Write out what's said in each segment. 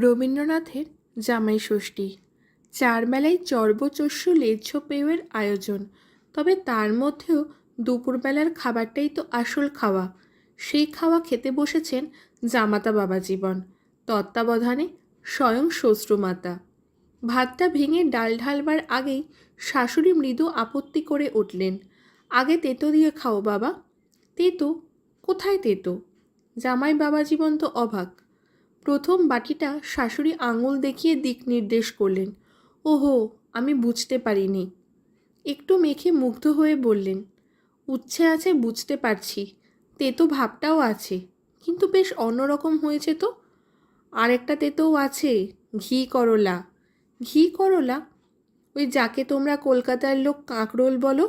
রবীন্দ্রনাথের জামাই ষষ্ঠী। চার বেলায় চর্বচস্য লেজ্জ পেয়ের আয়োজন। তবে তার মধ্যেও দুপুরবেলার খাবারটাই তো আসল খাওয়া। সেই খাওয়া খেতে বসেছেন জামাতা বাবা জীবন, তত্ত্বাবধানে স্বয়ং শ্বশ্রুমাতা ভাতটা ভেঙে ডাল ঢালবার আগেই শাশুড়ি মৃদু আপত্তি করে উঠলেন। আগে তেতো দিয়ে খাও বাবা। তেতো? কোথায় তেতো? জামাই বাবা জীবন তো অবাক। প্রথম বাটিটা শাশুড়ি আঙুল দেখিয়ে দিক নির্দেশ করলেন। ওহো, আমি বুঝতে পারিনি। একটু মেখে মুগ্ধ হয়ে বললেন, উচ্ছে আছে, বুঝতে পারছি। তেতো ভাবটাও আছে, কিন্তু বেশ অন্যরকম হয়েছে তো? আরেকটা তেতোও আছে, ঘি করলা। ঘি করলা? ওই যাকে তোমরা কলকাতার লোক কাঁকরোল বলো?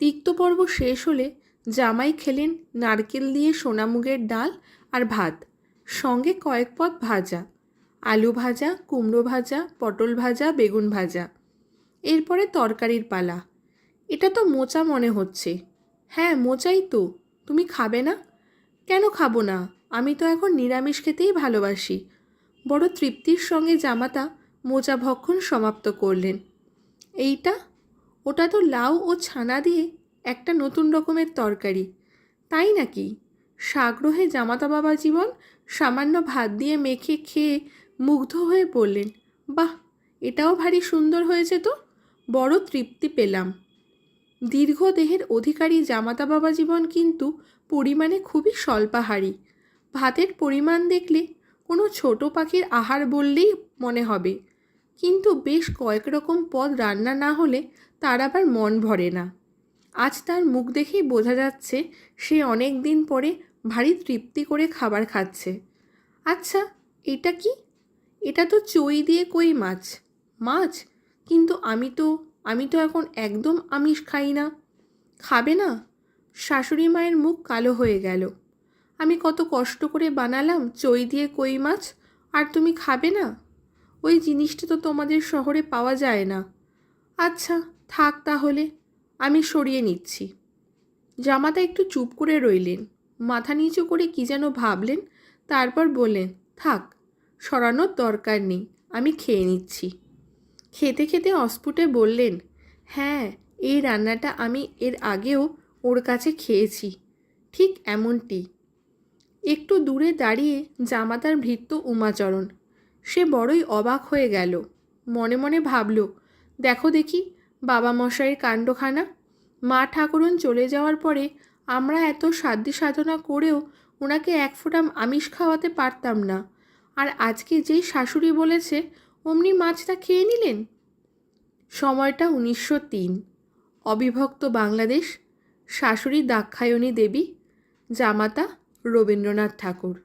তিক্ত পর্ব শেষ হলে জামাই খেলেন নারকেল দিয়ে সোনামুগের ডাল আর ভাত। সঙ্গে কয়েক পদ ভাজা। আলু ভাজা, কুমড়ো ভাজা, পটল ভাজা, বেগুন ভাজা। এরপরে তরকারির পালা। এটা তো মোচা মনে হচ্ছে। হ্যাঁ মোচাই তো। তুমি খাবে না? কেন খাব না? আমি তো এখন নিরামিষ খেতেই ভালোবাসি। বড় তৃপ্তির সঙ্গে জামাতা মোচা ভক্ষণ সমাপ্ত করলেন। এইটা? ওটা তো লাউ ও ছানা দিয়ে একটা নতুন রকমের তরকারি। তাই নাকি? সাগ্রহে জামাতা বাবা জীবন সামান্য ভাত দিয়ে মেখে খেয়ে মুগ্ধ হয়ে বললেন, বাহ, এটাও ভারী সুন্দর হয়েছে তো, বড় তৃপ্তি পেলাম। দীর্ঘ দেহের অধিকারী জামাতা বাবা জীবন কিন্তু পরিমাণে খুবই স্বল্পাহারী। ভাতের পরিমাণ দেখলে কোনো ছোট পাখির আহার বললেই মনে হবে। কিন্তু বেশ কয়েক রকম পদ রান্না না হলে তার আবার মন ভরে না। আজ তার মুখ দেখেই বোঝা যাচ্ছে সে অনেক দিন পরে ভারী তৃপ্তি করে খাবার খাচ্ছে। আচ্ছা এটা কি? এটা তো চই দিয়ে কই মাছ? মাছ? কিন্তু আমি তো আমি তো এখন একদম আমিষ খাই না। খাবে না? শাশুড়ি মায়ের মুখ কালো হয়ে গেল। আমি কত কষ্ট করে বানালাম চই দিয়ে কই মাছ, আর তুমি খাবে না? ওই জিনিসটা তো তোমাদের শহরে পাওয়া যায় না। আচ্ছা থাক তাহলে। আমি সরিয়ে নিচ্ছি। জামাতা একটু চুপ করে রইলেন। মাথা নিচু করে কি যেন ভাবলেন, তারপর বললেন, থাক, সরানোর দরকার নেই, আমি খেয়ে নিচ্ছি। খেতে খেতে অস্ফুটে বললেন হ্যাঁ এই রান্নাটা আমি এর আগেও ওর কাছে খেয়েছি, ঠিক এমনটি। একটু দূরে দাঁড়িয়ে জামাতার ভৃত্য উমাচরণ। সে বড়ই অবাক হয়ে গেল। মনে মনে ভাবল, দেখো দেখি বাবা মশাইয়ের কাণ্ডখানা। মা ঠাকুরন চলে যাওয়ার পরে আমরা এত সাধ্য সাধনা করেও ওনাকে এক ফোঁটা আমিষ খাওয়াতে পারতাম না। আর আজকে যেই শাশুড়ি বলেছে, অমনি মাছটা খেয়ে নিলেন? সময়টা উনিশশো তিন। অবিভক্ত বাংলাদেশ, শাশুড়ি দাক্ষায়ণী দেবী, জামাতা রবীন্দ্রনাথ ঠাকুর।